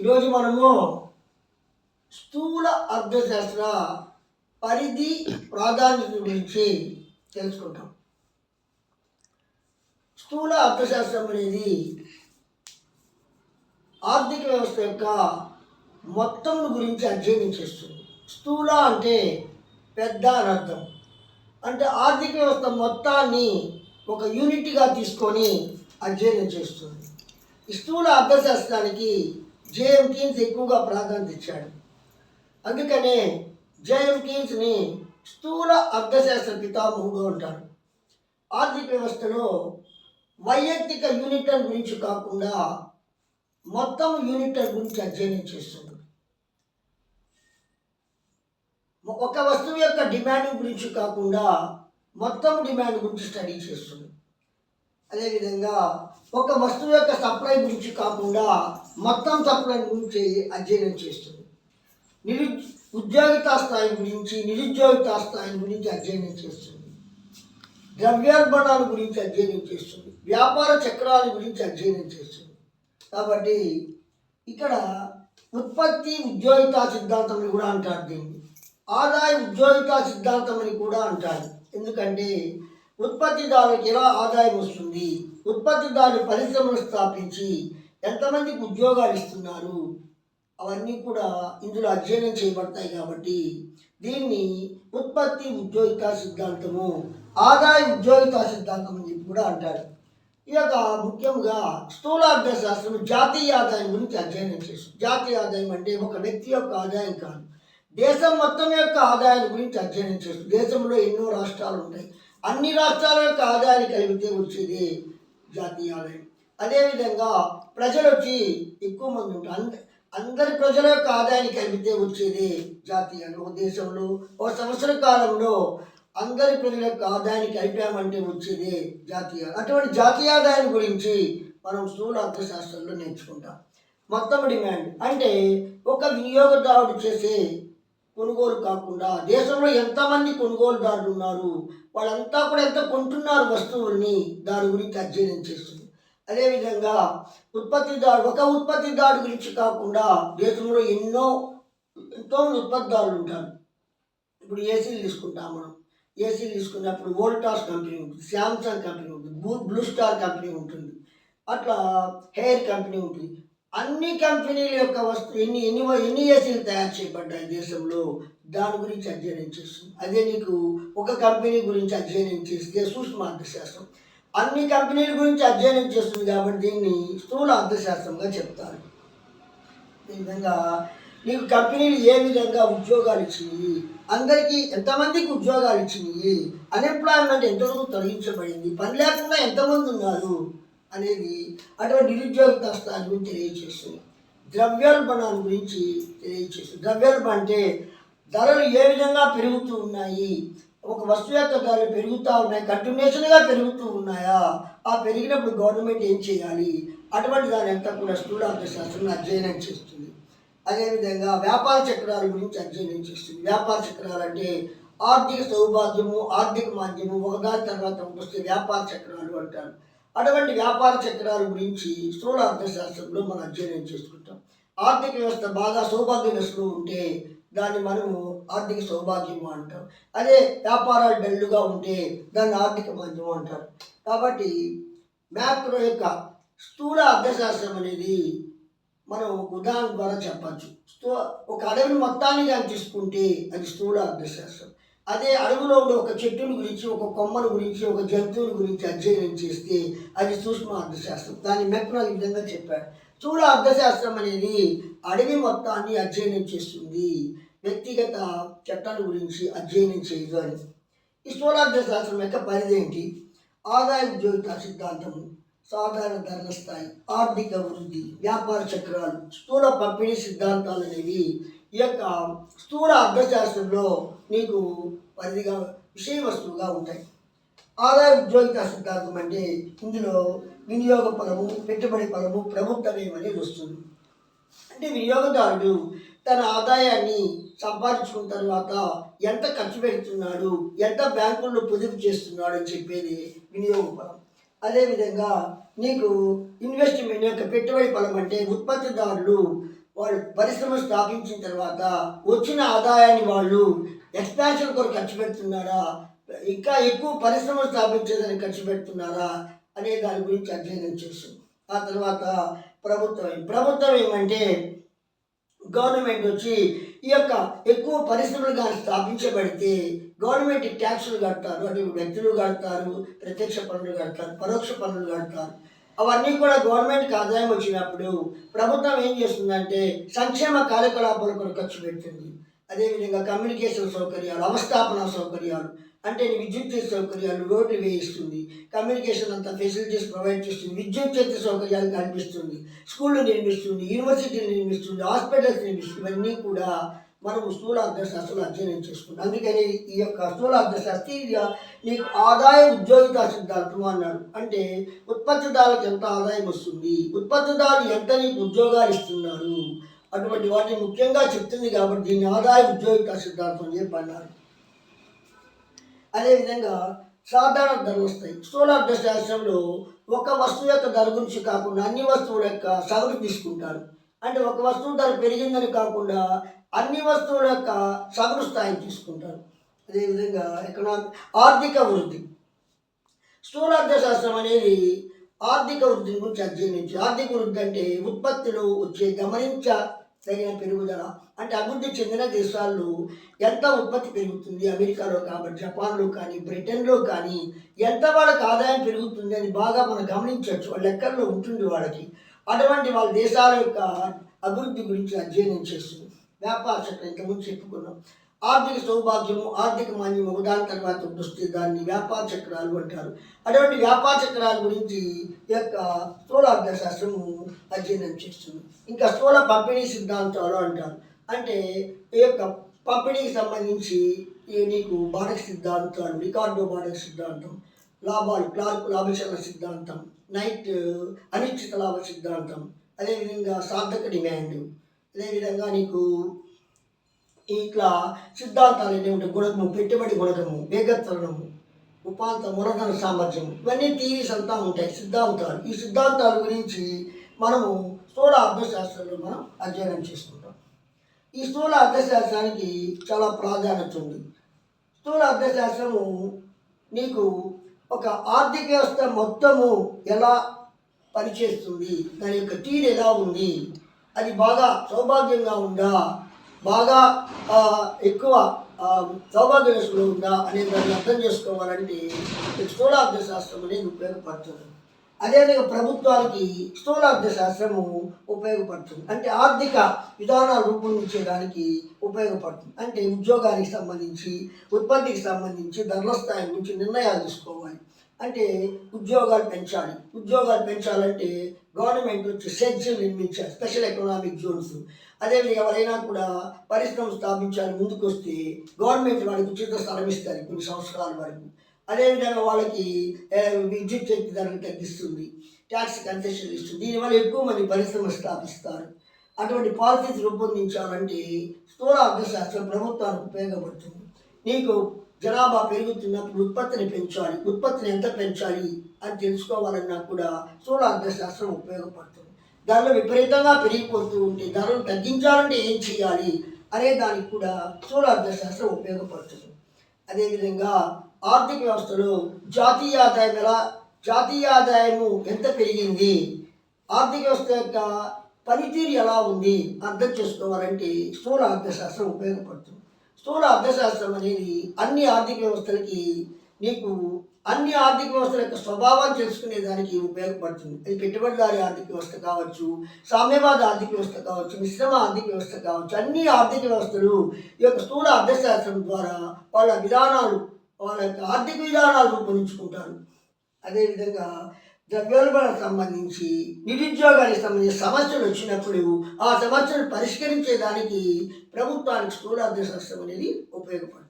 ఈరోజు మనము స్థూల అర్థశాస్త్ర పరిధి ప్రాధాన్యత గురించి తెలుసుకుంటాం. స్థూల అర్థశాస్త్రం అనేది ఆర్థిక వ్యవస్థ యొక్క మొత్తం గురించి అధ్యయనం చేస్తుంది. స్థూల అంటే పెద్ద అని అర్థం. అంటే ఆర్థిక వ్యవస్థ మొత్తాన్ని ఒక యూనిట్గా తీసుకొని అధ్యయనం చేస్తుంది. ఈ స్థూల అర్థశాస్త్రానికి జేఎం కీన్స్ ఎక్కువగా ప్రాధాన్యత ఇచ్చాడు. అందుకనే జేఎం కీన్స్ని స్థూల అర్థశాస్త్ర పితామహుడు అంటారు ఆర్థిక వ్యవస్థలో వైయక్తిక యూనిట్ల గురించి కాకుండా మొత్తం యూనిట్ల గురించి అధ్యయనం చేస్తుంది ఒక వస్తువు యొక్క డిమాండ్ గురించి కాకుండా మొత్తం డిమాండ్ గురించి స్టడీ చేస్తుంది అదేవిధంగా ఒక వస్తువు యొక్క సప్లై గురించి కాకుండా మొత్తం సప్లై గురించి అధ్యయనం చేస్తుంది. నిరు ఉద్యోగితా స్థాయి గురించి నిరుద్యోగితా స్థాయి గురించి అధ్యయనం చేస్తుంది. ద్రవ్యోల్బణాల గురించి అధ్యయనం చేస్తుంది. వ్యాపార చక్రాల గురించి అధ్యయనం చేస్తుంది. కాబట్టి ఇక్కడ ఉత్పత్తి ఉద్యోగితా సిద్ధాంతం అని కూడా అంటారు దీన్ని. ఆదాయ ఉద్యోగితా సిద్ధాంతం అని కూడా అంటారు. ఎందుకంటే ఉత్పత్తిదారులకు ఎలా ఆదాయం వస్తుంది. ఉత్పత్తిదారులు పరిశ్రమలు స్థాపించి ఎంతమందికి ఉద్యోగాలు ఇస్తున్నారు? అవన్నీ కూడా ఇందులో అధ్యయనం చేయబడతాయి కాబట్టి దీన్ని ఉత్పత్తి ఉద్యోగితా సిద్ధాంతము ఆదాయ ఉద్యోగితా సిద్ధాంతం అని చెప్పి కూడా అంటారు. ఈ యొక్క ముఖ్యంగా స్థూల అర్థశాస్త్రం జాతీయ ఆదాయం గురించి అధ్యయనం చేస్తుంది. జాతీయ ఆదాయం అంటే ఒక వ్యక్తి యొక్క ఆదాయం కాదు. దేశం మొత్తం యొక్క ఆదాయం గురించి అధ్యయనం చేస్తుంది. దేశంలో ఎన్నో రాష్ట్రాలు ఉంటాయి. అన్ని రాష్ట్రాల యొక్క ఆదాయాన్ని కలిపితే వచ్చేది జాతీయ ఆదాయం అదేవిధంగా ప్రజలు వచ్చి ఎక్కువ మంది ఉంటారు. అందరి ప్రజల యొక్క ఆదాయాన్ని కలిపితే వచ్చేది జాతీయాలు. ఒక దేశంలో ఒక సంవత్సర కాలంలో అందరి ప్రజల యొక్క ఆదాయాన్ని కలిపామంటే వచ్చేది జాతీయ అటువంటి జాతీయ ఆదాయం గురించి మనం స్థూల అర్థశాస్త్రంలో నేర్చుకుంటాం. మొత్తం డిమాండ్. అంటే ఒక వినియోగదారుడు చేసే కొనుగోలు కాకుండా దేశంలో ఎంతమంది కొనుగోలుదారులు ఉన్నారు వాళ్ళంతా కూడా ఎంత కొంటున్నారు వస్తువుల్ని దాని గురించి అధ్యయనం చేస్తుంది. అదేవిధంగా ఉత్పత్తిదారు ఒక ఉత్పత్తిదారు గురించి కాకుండా దేశంలో ఎన్నో ఎంతో ఉత్పత్తిదారులు ఉంటారు. ఇప్పుడు ఏసీలు తీసుకుంటాం మనం. ఏసీలు తీసుకున్నప్పుడు వోల్టాస్ కంపెనీ ఉంటుంది శాంసంగ్ కంపెనీ ఉంటుంది బ్లూ బ్లూ స్టార్ కంపెనీ ఉంటుంది అట్లా హెయిర్ కంపెనీ ఉంటుంది. అన్ని కంపెనీల యొక్క వస్తువు ఎన్ని ఎన్ని ఎన్ని ఏసీలు తయారు చేయబడ్డాయి దేశంలో? దాని గురించి అధ్యయనం చేస్తుంది అదే నీకు ఒక కంపెనీ గురించి అధ్యయనం చేస్తే సూక్ష్మ అర్థశాస్త్రం. అన్ని కంపెనీల గురించి అధ్యయనం చేస్తుంది కాబట్టి దీన్ని స్థూల అర్థశాస్త్రంగా చెప్తారు. ఈ విధంగా నీకు కంపెనీలు ఏ విధంగా ఉద్యోగాలు ఇచ్చినాయి? అందరికీ ఎంతమందికి ఉద్యోగాలు ఇచ్చినాయి? అన్ఎంప్లాయ్మెంట్ ఎంతవరకు తొలగించబడింది? పని లేకుండా ఎంతమంది ఉన్నారు? అనేది అటువంటి నిరుద్యోగ స్థాయి గురించి తెలియజేస్తుంది. ద్రవ్యోల్బణాల గురించి తెలియజేస్తుంది. ద్రవ్యోల్బణం అంటే ధరలు ఏ విధంగా పెరుగుతూ ఉన్నాయి? ఒక వస్తువు యొక్క ధరలు పెరుగుతూ ఉన్నాయి కంటిన్యూషన్గా పెరుగుతూ ఉన్నాయా? ఆ పెరిగినప్పుడు గవర్నమెంట్ ఏం చేయాలి? అటువంటి దాని అంతా కూడా స్థూల అర్థశాస్త్రం అధ్యయనం చేస్తుంది. అదేవిధంగా వ్యాపార చక్రాల గురించి అధ్యయనం చేస్తుంది. వ్యాపార చక్రాలు అంటే ఆర్థిక సౌభాగ్యము ఆర్థిక మాధ్యము ఒకదాని తర్వాత వస్తే వ్యాపార చక్రాలు అంటారు. అటువంటి వ్యాపార చక్రాల గురించి స్థూల అర్థశాస్త్రంలో మనం అధ్యయనం చేసుకుంటాం. ఆర్థిక వ్యవస్థ బాగా సౌభాగ్య దశలో ఉంటే దాన్ని మనము ఆర్థిక సౌభాగ్యము అంటాం. అదే వ్యాపారాలు డల్లుగా ఉంటే దాన్ని ఆర్థిక మాధ్యమం అంటారు. కాబట్టి మ్యాక్రో యొక్క స్థూల అర్థశాస్త్రం అనేది మనం ఒక ఉదాహరణ ద్వారా చెప్పచ్చు. స్థూ ఒక అడవిని మొత్తాన్ని కానీ తీసుకుంటే అది స్థూల అర్థశాస్త్రం. అదే అడవిలో ఉండే ఒక చెట్టుని గురించి ఒక కొమ్మను గురించి ఒక జంతువుని గురించి అధ్యయనం చేస్తే అది సూక్ష్మ అర్థశాస్త్రం. దాని మెక్రో ఈ విధంగా చెప్పాడు స్థూల అర్థశాస్త్రం అనేది అడవి మొత్తాన్ని అధ్యయనం చేస్తుంది. వ్యక్తిగత చట్టాల గురించి అధ్యయనం చేయదు అని. ఈ స్థూల అర్థశాస్త్రం యొక్క పరిధి ఏంటి? ఆదాయ ఉద్యోగిత సిద్ధాంతము సాధారణ ధరల స్థాయి ఆర్థిక వృద్ధి వ్యాపార చక్రాలు స్థూల పంపిణీ సిద్ధాంతాలు అనేవి ఈ యొక్క స్థూల అర్థశాస్త్రంలో నీకు పరిధిగా విషయ వస్తువుగా ఉంటాయి. ఆదాయ ఉద్యోగిత సిద్ధాంతం అంటే ఇందులో వినియోగ పదము పెట్టుబడి పదము ప్రభుత్వమేం అనేది వస్తుంది అంటే వినియోగదారుడు తన ఆదాయాన్ని సంపాదించుకున్న తర్వాత ఎంత ఖర్చు పెడుతున్నాడు ఎంత బ్యాంకుల్లో పొదుపు చేస్తున్నాడు అని చెప్పేది వినియోగ పదం. అదేవిధంగా నీకు ఇన్వెస్ట్మెంట్ యొక్క పెట్టుబడి పదం అంటే ఉత్పత్తిదారులు వాళ్ళు పరిశ్రమ స్థాపించిన తర్వాత వచ్చిన ఆదాయాన్ని వాళ్ళు ఎక్స్పాన్షన్ కొరకు ఖర్చు పెడుతున్నారా? ఇంకా ఎక్కువ పరిశ్రమలు స్థాపించేదానికి ఖర్చు పెడుతున్నారా? అనే దాని గురించి అధ్యయనం చేస్తుంది ఆ తర్వాత ప్రభుత్వం ప్రభుత్వం ఏమంటే గవర్నమెంట్ వచ్చి ఈ యొక్క ఎక్కువ పరిశ్రమలు కానీ స్థాపించబడితే గవర్నమెంట్ ట్యాక్సులు కడతారు అంటే వ్యక్తులు కడతారు ప్రత్యక్ష పన్నులు కడతారు పరోక్ష పన్నులు కడతారు. అవన్నీ కూడా గవర్నమెంట్కి ఆదాయం వచ్చినప్పుడు ప్రభుత్వం ఏం చేస్తుందంటే సంక్షేమ కార్యకలాపాల కొరకు ఖర్చు పెడుతుంది. అదేవిధంగా కమ్యూనికేషన్ సౌకర్యాలు అవస్థాపన సౌకర్యాలు అంటే విద్యుత్ సౌకర్యాలు రోడ్లు వేయిస్తుంది. కమ్యూనికేషన్ అంతా ఫెసిలిటీస్ ప్రొవైడ్ చేస్తుంది. విద్యుత్ చేతి సౌకర్యాలు కల్పిస్తుంది. స్కూళ్ళు నిర్మిస్తుంది యూనివర్సిటీలు నిర్మిస్తుంది హాస్పిటల్స్ నిర్మిస్తుంది. ఇవన్నీ కూడా మనం స్థూల అర్థశాస్త్రం అధ్యయనం చేసుకుంటాం అందుకని ఈ యొక్క స్థూల అర్థశాస్త్రి నీకు ఆదాయ ఉద్యోగిత సిద్ధాంతం అన్నాడు. అంటే ఉత్పత్తిదారులకు ఎంత ఆదాయం వస్తుంది? ఉత్పత్తిదారులు ఎంత నీకు ఉద్యోగాలు ఇస్తున్నారు? అటువంటి వాటిని ముఖ్యంగా చెప్తుంది కాబట్టి దీన్ని ఆదాయ ఉద్యోగిత సిద్ధాంతం అని చెప్పి అన్నారు. అదేవిధంగా సాధారణ ధరలు వస్తాయి. స్థూల అర్థశాస్త్రంలో ఒక వస్తువు యొక్క ధర గురించి కాకుండా అన్ని వస్తువుల యొక్క సగటు తీసుకుంటారు. అంటే ఒక వస్తువు ధర పెరిగిందని కాకుండా అన్ని వస్తువుల యొక్క సగటు స్థాయిని తీసుకుంటారు. అదేవిధంగా ఎకనామిక్ ఆర్థిక వృద్ధి. స్థూల అర్థశాస్త్రం అనేది ఆర్థిక వృద్ధిని గురించి అధ్యయనించి ఆర్థిక వృద్ధి అంటే ఉత్పత్తిలో వచ్చే గమనించదగిన పెరుగుదల అంటే అభివృద్ధి చెందిన దేశాల్లో ఎంత ఉత్పత్తి పెరుగుతుంది అమెరికాలో కాబట్టి జపాన్లో కానీ బ్రిటన్లో కానీ ఎంత వాళ్ళకి ఆదాయం పెరుగుతుంది అని బాగా మనం గమనించవచ్చు. వాళ్ళ లెక్కల్లో ఉంటుంది వాళ్ళకి. అటువంటి వాళ్ళ దేశాల యొక్క అభివృద్ధి గురించి అధ్యయనం చేస్తుంది. వ్యాపార చక్రం ఇంతకుముందు చెప్పుకున్నాం. ఆర్థిక సౌభాగ్యము ఆర్థిక మాన్యము ఒకదాని తర్వాత దృష్టి దాన్ని వ్యాపార చక్రాలు అంటారు. అటువంటి వ్యాపార చక్రాల గురించి ఈ యొక్క స్థూల అర్థశాస్త్రము అధ్యయనం చేస్తుంది. ఇంకా స్థూల పంపిణీ సిద్ధాంతాలు అంటారు. అంటే ఈ యొక్క పంపిణీకి సంబంధించి ఈ నీకు బాడక సిద్ధాంతాలు రికార్డో బాడక సిద్ధాంతం లాభాలు క్లార్క్ లాభశల సిద్ధాంతం నైట్ అనిశ్చిత లాభ సిద్ధాంతం అదేవిధంగా సార్థక డిమాండ్ అదేవిధంగా నీకు ఇట్లా సిద్ధాంతాలు ఏంటంటే గుణకము పెట్టుబడి గుణకము వేగత్వరణము ఉపాంత మూలధన సామర్థ్యం ఇవన్నీ థీరీస్ అంతా ఉంటాయి సిద్ధాంతాలు. ఈ సిద్ధాంతాల గురించి మనము స్థూల అర్థశాస్త్రంలో మనం అధ్యయనం చేసుకుంటాం. ఈ స్థూల అర్థశాస్త్రానికి చాలా ప్రాధాన్యత ఉంది. స్థూల అర్థశాస్త్రము నీకు ఒక ఆర్థిక వ్యవస్థ మొత్తము ఎలా పనిచేస్తుంది దాని యొక్క తీరు ఎలా ఉంది అది బాగా సౌభాగ్యంగా ఉందా? బాగా ఎక్కువ ఆ, ఉందా అనే దాన్ని అర్థం చేసుకోవాలంటే ఈ స్థూలార్థ శాస్త్రం అనేది ఉపయోగపడుతుంది. అదేవిధంగా ప్రభుత్వానికి స్థూలార్థ శాస్త్రము ఉపయోగపడుతుంది. అంటే ఆర్థిక విధానాలు రూపొందించడానికి ఉపయోగపడుతుంది. అంటే ఉద్యోగానికి సంబంధించి ఉత్పత్తికి సంబంధించి ధరల స్థాయి నుంచి నిర్ణయాలు తీసుకోవాలి. అంటే ఉద్యోగాలు పెంచాలి. ఉద్యోగాలు పెంచాలంటే గవర్నమెంట్ వచ్చి సెజ్లు నిర్మించాలి స్పెషల్ ఎకనామిక్ జోన్స్. అదేవిధంగా ఎవరైనా కూడా పరిశ్రమ స్థాపించాలి ముందుకొస్తే గవర్నమెంట్ వాళ్ళకి ఉచిత స్థలం ఇస్తారు కొన్ని సంవత్సరాల వరకు. అదేవిధంగా వాళ్ళకి విద్యుత్ శక్తి ధరలు తగ్గిస్తుంది ట్యాక్స్ కన్సెషన్ ఇస్తుంది. దీనివల్ల ఎక్కువ మంది పరిశ్రమ స్థాపిస్తారు. అటువంటి పాలసీస్ రూపొందించాలంటే స్థూల అర్థశాస్త్రం ప్రభుత్వానికి ఉపయోగపడుతుంది. నీకు జనాభా పెరుగుతున్నప్పుడు ఉత్పత్తిని పెంచాలి ఉత్పత్తిని ఎంత పెంచాలి అని తెలుసుకోవాలన్నా కూడా స్థూల అర్థశాస్త్రం ఉపయోగపడుతుంది. ధరలు విపరీతంగా పెరిగిపోతూ ఉంటే ధరలు తగ్గించాలంటే ఏం చేయాలి అనే దానికి కూడా స్థూల అర్థశాస్త్రం ఉపయోగపడుతుంది. అదేవిధంగా ఆర్థిక వ్యవస్థలో జాతీయ ఆదాయం ఎలా జాతీయ ఆదాయము ఎంత పెరిగింది ఆర్థిక వ్యవస్థ యొక్క పనితీరు ఎలా ఉంది అర్థం చేసుకోవాలంటే స్థూల అర్థశాస్త్రం ఉపయోగపడుతుంది. స్థూల అర్థశాస్త్రం అనేది అన్ని ఆర్థిక వ్యవస్థలకి నీకు అన్ని ఆర్థిక వ్యవస్థల యొక్క స్వభావాన్ని తెలుసుకునే దానికి ఉపయోగపడుతుంది. అది పెట్టుబడిదారి ఆర్థిక వ్యవస్థ కావచ్చు సామ్యవాద ఆర్థిక వ్యవస్థ కావచ్చు మిశ్రమ ఆర్థిక వ్యవస్థ కావచ్చు అన్ని ఆర్థిక వ్యవస్థలు ఈ యొక్క స్థూల అర్థశాస్త్రం ద్వారా వాళ్ళ విధానాలు వాళ్ళ యొక్క ఆర్థిక విధానాలు రూపొందించుకుంటారు. అదేవిధంగా ద్రవ్యోల్బణకు సంబంధించి నిరుద్యోగానికి సంబంధించి సమస్యలు వచ్చినప్పుడు ఆ సమస్యను పరిష్కరించేదానికి ప్రభుత్వానికి స్థూల అర్థశాస్త్రం అనేది ఉపయోగపడుతుంది.